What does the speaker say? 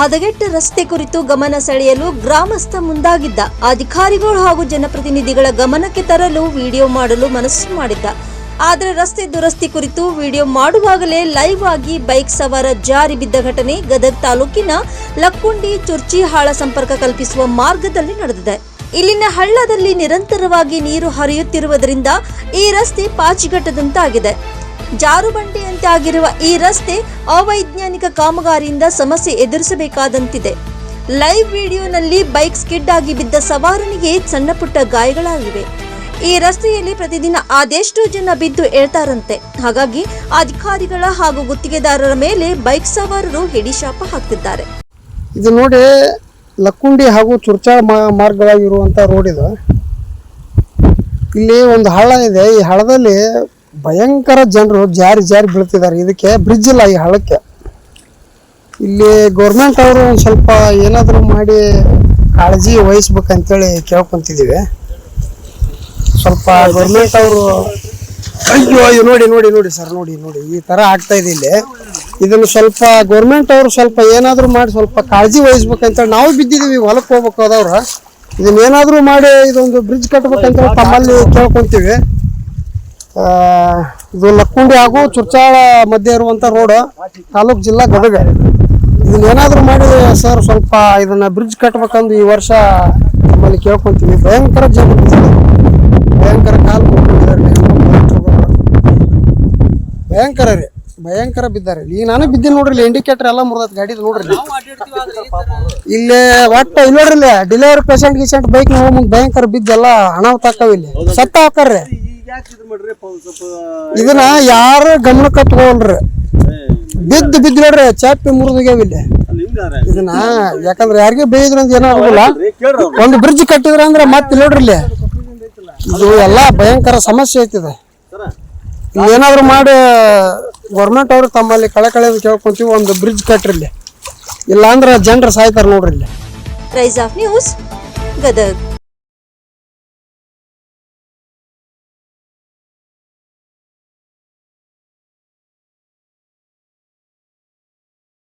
ಹದಗೆಟ್ಟ ರಸ್ತೆ ಕುರಿತು ಗಮನ ಸೆಳೆಯಲು ಗ್ರಾಮಸ್ಥ ಮುಂದಾಗಿದ್ದ ಅಧಿಕಾರಿಗಳು ಹಾಗೂ ಜನಪ್ರತಿನಿಧಿಗಳ ಗಮನಕ್ಕೆ ತರಲು ವಿಡಿಯೋ ಮಾಡಲು ಮನಸ್ಸು ಮಾಡಿದ್ದ. ಆದರೆ ರಸ್ತೆ ದುರಸ್ತಿ ಕುರಿತು ವಿಡಿಯೋ ಮಾಡುವಾಗಲೇ ಲೈವ್ ಆಗಿ ಬೈಕ್ ಸವಾರ ಜಾರಿ ಬಿದ್ದ ಘಟನೆ ಗದಗ ತಾಲೂಕಿನ ಲಕ್ಕುಂಡಿ ಚುರ್ಚಿಹಾಳ ಸಂಪರ್ಕ ಕಲ್ಪಿಸುವ ಮಾರ್ಗದಲ್ಲಿ ನಡೆದಿದೆ. ಇಲ್ಲಿನ ಹಳ್ಳದಲ್ಲಿ ನಿರಂತರವಾಗಿ ನೀರು ಹರಿಯುತ್ತಿರುವುದರಿಂದ ಈ ರಸ್ತೆ ಪಾಚಿಗಟ್ಟದಂತಾಗಿದೆ. ಜಾರುಬಂಡಿಯಂತೆ ಆಗಿರುವ ಈ ರಸ್ತೆ ಅವೈಜ್ಞಾನಿಕ ಕಾಮಗಾರಿಯಿಂದ ಸಮಸ್ಯೆ ಎದುರಿಸಬೇಕಾದಂತಿದೆ. ಲೈವ್ ವಿಡಿಯೋನಲ್ಲಿ ಬೈಕ್ ಸ್ಕಿಡ್ ಆಗಿ ಬಿದ್ದ ಸವಾರನಿಗೆ ಸಣ್ಣ ಪುಟ್ಟ ಗಾಯಗಳಾಗಿವೆ. ಈ ರಸ್ತೆಯಲ್ಲಿ ಪ್ರತಿದಿನ ಅದೆಷ್ಟೋ ಜನ ಬಿದ್ದು ಹೇಳ್ತಾರಂತೆ ಹಾಗಾಗಿ ಅಧಿಕಾರಿಗಳ ಹಾಗೂ ಗುತ್ತಿಗೆದಾರರ ಮೇಲೆ ಬೈಕ್ ಸವಾರರು ಹಿಡಿಶಾಪ ಹಾಕ್ತಿದ್ದಾರೆ. ಇದು ನೋಡಿ ಲಕ್ಕುಂಡಿ ಹಾಗೂ ಚುರ್ಚಾಳ ಮಾರ್ಗವಾಗಿರುವಂಥ ರೋಡ್ ಇದು. ಇಲ್ಲಿ ಒಂದು ಹಳ್ಳ ಇದೆ ಈ ಹಳ್ಳದಲ್ಲಿ ಭಯಂಕರ ಜನರು ಜಾರಿ ಜಾರಿ ಬೀಳ್ತಿದ್ದಾರೆ. ಇದಕ್ಕೆ ಬ್ರಿಡ್ಜ್ ಇಲ್ಲ ಈ ಹಳಕ್ಕೆ ಇಲ್ಲಿ ಗೌರ್ಮೆಂಟ್ ಅವರು ಒಂದು ಸ್ವಲ್ಪ ಏನಾದರೂ ಮಾಡಿ ಕಾಳಜಿ ವಹಿಸ್ಬೇಕಂತೇಳಿ ಕೇಳ್ಕೊಂತಿದ್ದೀವಿ. ಸ್ವಲ್ಪ ಗೌರ್ಮೆಂಟ್ ಅವರು ಅಯ್ಯೋ ನೋಡಿ ನೋಡಿ ನೋಡಿ ಸರ್, ನೋಡಿ ನೋಡಿ, ಈ ತರ ಆಗ್ತಾ ಇದೆ ಇಲ್ಲಿ. ಇದನ್ನು ಸ್ವಲ್ಪ ಗೌರ್ಮೆಂಟ್ ಅವರು ಸ್ವಲ್ಪ ಏನಾದರೂ ಮಾಡಿ ಸ್ವಲ್ಪ ಕಾಳಜಿ ವಹಿಸ್ಬೇಕಂತೇಳಿ ನಾವು ಬಿದ್ದಿದ್ದೀವಿ ಹೊಲಕ್ಕೆ ಹೋಗ್ಬೇಕು ಅದವ್ರು ಇದನ್ನ ಏನಾದರೂ ಮಾಡಿ ಇದೊಂದು ಬ್ರಿಡ್ಜ್ ಕಟ್ಬೇಕಂತೇಳಿ ತಮ್ಮಲ್ಲಿ ಕೇಳ್ಕೊಂತೀವಿ. ಇದು ಲಕ್ಕುಂಡಿ ಹಾಗೂ ಚುರ್ಚಾಳ ಮಧ್ಯೆ ಇರುವಂಥ ರೋಡ್ ತಾಲೂಕು ಜಿಲ್ಲಾ ಗದಗ. ಇದನ್ನ ಏನಾದರೂ ಮಾಡಿ ಸರ್ ಸ್ವಲ್ಪ ಇದನ್ನು ಬ್ರಿಡ್ಜ್ ಕಟ್ಬೇಕಂದು ಈ ವರ್ಷ ನಮ್ಮಲ್ಲಿ ಕೇಳ್ಕೊತೀವಿ. ಭಯಂಕರ ಜನ. ಭಯಂಕರ ಕಾಲು ಭಯಂಕರ ರೀ. ಭಯಂಕರ ಬಿದ್ದಾರೆ. ಈಗ ನಾನು ಬಿದ್ದೆ ನೋಡ್ರಿ ಇಂಡಿಕೇಟರ್ ಎಲ್ಲ ಗಾಡಿ ಗಾಡಿದು ನೋಡ್ರಿ. ಇಲ್ಲಿ. ಒಟ್ಟು ಇಲ್ಲಿ ನೋಡ್ರಿ ಡೆಲಿವರಿ ಪೇಷಂಟ್ ಗೀಸೆಂಟ್ ಬೈಕ್ ಮುಂದೆ ಭಯಂಕರ ಬಿದ್ದೆಲ್ಲ ಹಣ ಆಕ್ಕವ ಇಲ್ಲಿ. ಸತ್ತ ಹಾಕಾರ್ರಿ ಇದನ್ನ ಯಾರು ಗಮನಕ್ಕೆ ಕಟ್ಕೊಂಡ್ರಿ ಬಿದ್ದು ಬಿದ್ದು ನೋಡ್ರಿ ಚಾಪಿ ಮುರಿದೋಗ್ಯಾವ ಇಲ್ಲಿ. ಇದನ್ನ ಯಾಕಂದ್ರೆ ಯಾರಿಗೆ ಬೇಯಿದ್ರು ಅಂತ ಏನೋ ಆಗೋಲ್ಲ ಒಂದು ಬ್ರಿಡ್ಜ್ ಕಟ್ಟಿದ್ರ ಅಂದ್ರೆ ಮತ್ತೆ ನೋಡ್ರಿ ಇಲ್ಲಿ. ಇದು ಎಲ್ಲ ಭಯಂಕರ ಸಮಸ್ಯೆ ಐತಿದೆ. ಇಲ್ಲಿ ಏನಾದ್ರು ಮಾಡಿ ಗೌರ್ಮೆಂಟ್ ಅವರು ತಮ್ಮಲ್ಲಿ ಕಳೆ ಕಳೆ ಕೇಳ್ಕೊಂತೀವಿ ಒಂದು ಬ್ರಿಡ್ಜ್ ಕಟ್ಟ್ರಿ ಇಲ್ಲಿ. ಇಲ್ಲ ಅಂದ್ರೆ ಜನರು ಸಾಯ್ತಾರೆ ನೋಡ್ರಿ ಇಲ್ಲಿ. Price of news Gadag.